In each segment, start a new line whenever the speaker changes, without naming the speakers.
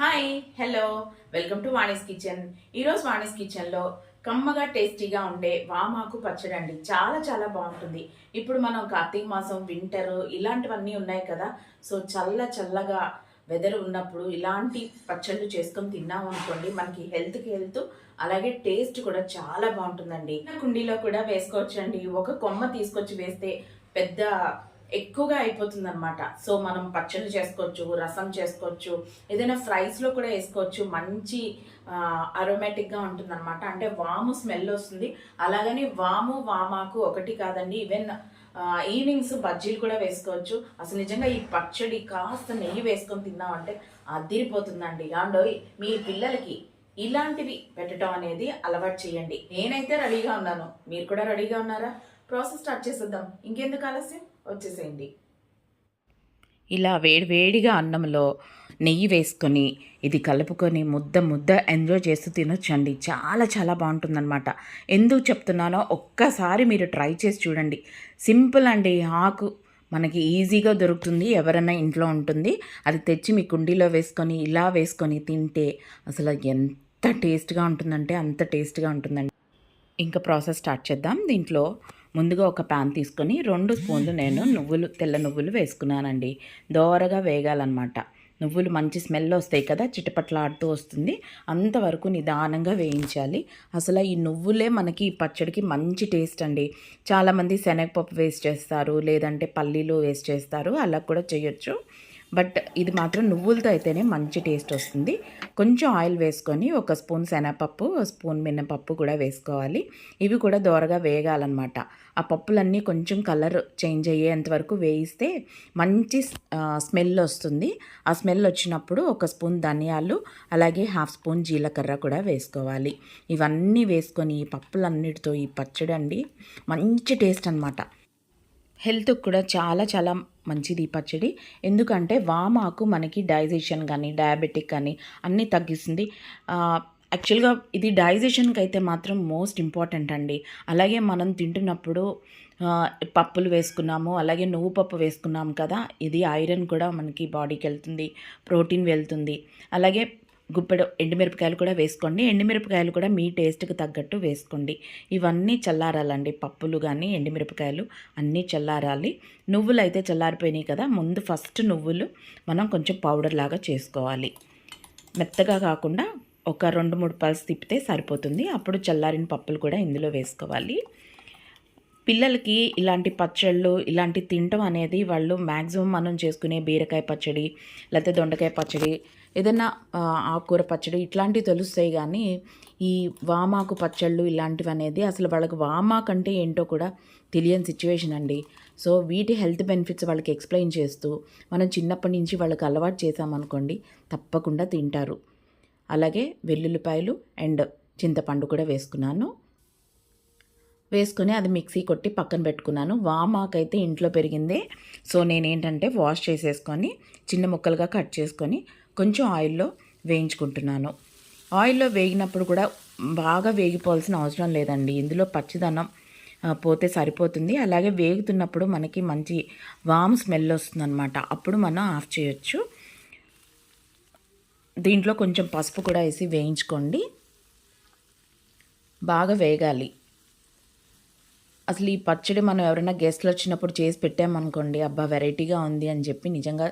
Hi hello welcome to Vani's kitchen ఈరోజు వాణిస్ కిచెన్లో కమ్మగా టేస్టీగా ఉండే వామాకు పచ్చడి అండి. చాలా చాలా బాగుంటుంది. ఇప్పుడు మనం కార్తీక మాసం వింటర్ ఇలాంటివన్నీ ఉన్నాయి కదా. సో చల్ల చల్లగా వెదర్ ఉన్నప్పుడు ఇలాంటి పచ్చళ్ళు చేసుకొని తిన్నాం అనుకోండి మనకి హెల్త్కి హెల్త్ అలాగే టేస్ట్ కూడా చాలా బాగుంటుందండి. కుండీలో కూడా వేసుకోవచ్చండి. ఒక కొమ్మ తీసుకొచ్చి వేస్తే పెద్ద ఎక్కువగా అయిపోతుంది అనమాట సో మనం పచ్చడి చేసుకోవచ్చు రసం చేసుకోవచ్చు ఏదైనా ఫ్రైస్లో కూడా వేసుకోవచ్చు. మంచి అరోమాటిక్గా ఉంటుంది అనమాట అంటే వాము స్మెల్ వస్తుంది. అలాగని వాము వామాకు ఒకటి కాదండి. ఈవెన్ ఈవినింగ్స్ బజ్జీలు కూడా వేసుకోవచ్చు. అసలు నిజంగా ఈ పచ్చడి కాస్త నెయ్యి వేసుకొని తిన్నామంటే అదిరిపోతుందండి. అండ్ మీ పిల్లలకి ఇలాంటివి పెట్టడం అనేది అలవాటు చేయండి. నేనైతే రెడీగా ఉన్నాను. మీరు కూడా రెడీగా ఉన్నారా? ప్రాసెస్ స్టార్ట్ చేసేద్దాం. ఇంకెందుకు ఆలస్యం? వచ్చేసేయండి. ఇలా వేడివేడిగా అన్నంలో నెయ్యి వేసుకొని ఇది కలుపుకొని ముద్ద ముద్ద ఎంజాయ్ చేస్తూ తినొచ్చండి. చాలా చాలా బాగుంటుందన్నమాట. ఎందుకు చెప్తున్నానో ఒక్కసారి మీరు ట్రై చేసి చూడండి. సింపుల్ అండి ఆకు. మనకి ఈజీగా దొరుకుతుంది ఎవరైనా ఇంట్లో ఉంటుంది. అది తెచ్చి మీ కుండీలో వేసుకొని ఇలా వేసుకొని తింటే అసలు ఎంత టేస్ట్గా ఉంటుందంటే అంత టేస్ట్గా ఉంటుందండి. ఇంకా ప్రాసెస్ స్టార్ట్ చేద్దాం. దీంట్లో ముందుగా ఒక ప్యాన్ తీసుకొని రెండు స్పూన్లు నేను నువ్వులు తెల్ల నువ్వులు వేసుకున్నానండి. దోరగా వేగాలన్నమాట. నువ్వులు మంచి స్మెల్ వస్తాయి కదా చిటపట్లాడుతూ వస్తుంది. అంతవరకు నిదానంగా వేయించాలి. అసలు ఈ నువ్వులే మనకి ఈ పచ్చడికి మంచి టేస్ట్ అండి. చాలామంది శనగపప్పు వేస్ట్ చేస్తారు లేదంటే పల్లీలు వేస్ట్ చేస్తారు అలా కూడా చేయొచ్చు. బట్ ఇది మాత్రం నువ్వులతో అయితేనే మంచి టేస్ట్ వస్తుంది. కొంచెం ఆయిల్ వేసుకొని ఒక స్పూన్ శనగపప్పు స్పూన్ మినపప్పు కూడా వేసుకోవాలి. ఇవి కూడా దోరగా వేగాలన్నమాట. ఆ పప్పులన్నీ కొంచెం కలర్ చేంజ్ అయ్యేంత వరకు వేయిస్తే మంచి స్మెల్ వస్తుంది. ఆ స్మెల్ వచ్చినప్పుడు ఒక స్పూన్ ధనియాలు అలాగే హాఫ్ స్పూన్ జీలకర్ర కూడా వేసుకోవాలి. ఇవన్నీ వేసుకొని ఈ పప్పులన్నిటితో ఈ పచ్చడి అండి మంచి టేస్ట్ అనమాట హెల్త్కి కూడా చాలా చాలా మంచిది ఈ పచ్చడి. ఎందుకంటే వామాకు మనకి డైజెషన్ కానీ డయాబెటిక్ కానీ అన్నీ తగ్గిస్తుంది. యాక్చువల్గా ఇది డైజెషన్కి అయితే మాత్రం మోస్ట్ ఇంపార్టెంట్ అండి. అలాగే మనం తింటున్నప్పుడు పప్పులు వేసుకున్నాము అలాగే నువ్వు పప్పు వేసుకున్నాము కదా ఇది ఐరన్ కూడా మనకి బాడీకి వెళ్తుంది ప్రోటీన్ వెళ్తుంది. అలాగే గుప్పెడు ఎండుమిరపకాయలు కూడా వేసుకోండి. ఎండుమిరపకాయలు కూడా మీ టేస్ట్కి తగ్గట్టు వేసుకోండి. ఇవన్నీ చల్లారాలండి. పప్పులు కానీ ఎండుమిరపకాయలు అన్నీ చల్లారాలి. నువ్వులు అయితే చల్లారిపోయినాయి కదా ముందు ఫస్ట్ నువ్వులు మనం కొంచెం పౌడర్ లాగా చేసుకోవాలి. మెత్తగా కాకుండా ఒక రెండు మూడు పల్స్ తిప్పితే సరిపోతుంది. అప్పుడు చల్లారిన పప్పులు కూడా ఇందులో వేసుకోవాలి. పిల్లలకి ఇలాంటి పచ్చళ్ళు ఇలాంటి తినటం అనేది వాళ్ళు మ్యాక్సిమం మనం చేసుకునే బీరకాయ పచ్చడి లేకపోతే దొండకాయ పచ్చడి ఏదైనా ఆకుకూర పచ్చడి ఇట్లాంటివి తెలుస్తాయి కానీ ఈ వామాకు పచ్చళ్ళు ఇలాంటివి అనేది అసలు వాళ్ళకి వామాకు అంటే ఏంటో కూడా తెలియని సిచ్యువేషన్ అండి. సో వీటి హెల్త్ బెనిఫిట్స్ వాళ్ళకి ఎక్స్ప్లెయిన్ చేస్తూ మనం చిన్నప్పటి నుంచి వాళ్ళకి అలవాటు చేసామనుకోండి తప్పకుండా తింటారు. అలాగే వెల్లుల్లిపాయలు అండ్ చింతపండు కూడా వేసుకున్నాను. వేసుకొని అది మిక్సీ కొట్టి పక్కన పెట్టుకున్నాను. వామాకైతే ఇంట్లో పెరిగిందే. సో నేనేంటంటే వాష్ చేసేసుకొని చిన్న ముక్కలుగా కట్ చేసుకొని కొంచెం ఆయిల్లో వేయించుకుంటున్నాను. ఆయిల్లో వేగినప్పుడు కూడా బాగా వేగిపోవాల్సిన అవసరం లేదండి. ఇందులో పచ్చిదనం పోతే సరిపోతుంది. అలాగే వేగుతున్నప్పుడు మనకి మంచి వామ్ స్మెల్ వస్తుందన్నమాట. అప్పుడు మనం ఆఫ్ చేయొచ్చు. దీంట్లో కొంచెం పసుపు కూడా వేసి వేయించుకోండి. బాగా వేగాలి. అసలు ఈ పచ్చడి మనం ఎవరైనా గెస్ట్లు వచ్చినప్పుడు చేసి పెట్టామనుకోండి అబ్బా వెరైటీగా ఉంది అని చెప్పి నిజంగా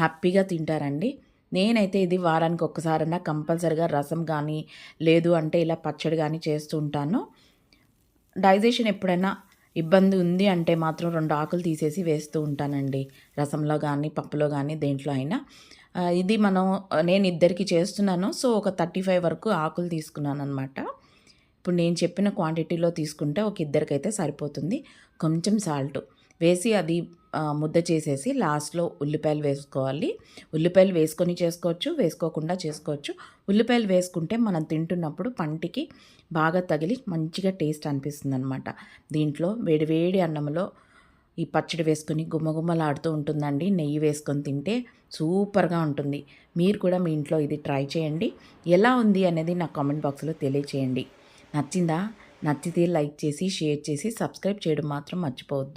హ్యాపీగా తింటారండి. నేనైతే ఇది వారానికి ఒక్కసారన్నా కంపల్సరిగా రసం కానీ లేదు అంటే ఇలా పచ్చడి కానీ చేస్తూ ఉంటాను. డైజెషన్ ఎప్పుడైనా ఇబ్బంది ఉంది అంటే మాత్రం రెండు ఆకులు తీసేసి వేస్తూ ఉంటానండి. రసంలో కానీ పప్పులో కానీ దేంట్లో అయినా. ఇది మనం నేను ఇద్దరికి చేస్తున్నాను. సో ఒక థర్టీ ఫైవ్ వరకు ఆకులు తీసుకున్నాను అనమాట ఇప్పుడు నేను చెప్పిన క్వాంటిటీలో తీసుకుంటే ఒక ఇద్దరికైతే సరిపోతుంది. కొంచెం సాల్ట్. వేసి అది ముద్ద చేసేసి లాస్ట్లో ఉల్లిపాయలు వేసుకోవాలి. ఉల్లిపాయలు వేసుకొని చేసుకోవచ్చు వేసుకోకుండా చేసుకోవచ్చు. ఉల్లిపాయలు వేసుకుంటే మనం తింటున్నప్పుడు పంటికి బాగా తగిలి మంచిగా టేస్ట్ అనిపిస్తుంది అనమాట దీంట్లో వేడివేడి అన్నంలో ఈ పచ్చడి వేసుకొని గుమ్మగుమ్మలాడుతూ ఉంటుందండి. నెయ్యి వేసుకొని తింటే సూపర్గా ఉంటుంది. మీరు కూడా మీ ఇంట్లో ఇది ట్రై చేయండి. ఎలా ఉంది అనేది నా కామెంట్ బాక్స్లో తెలియచేయండి. నచ్చిందా? నచ్చితే లైక్ చేసి షేర్ చేసి సబ్స్క్రైబ్ చేయడం మాత్రం మర్చిపోవద్దు.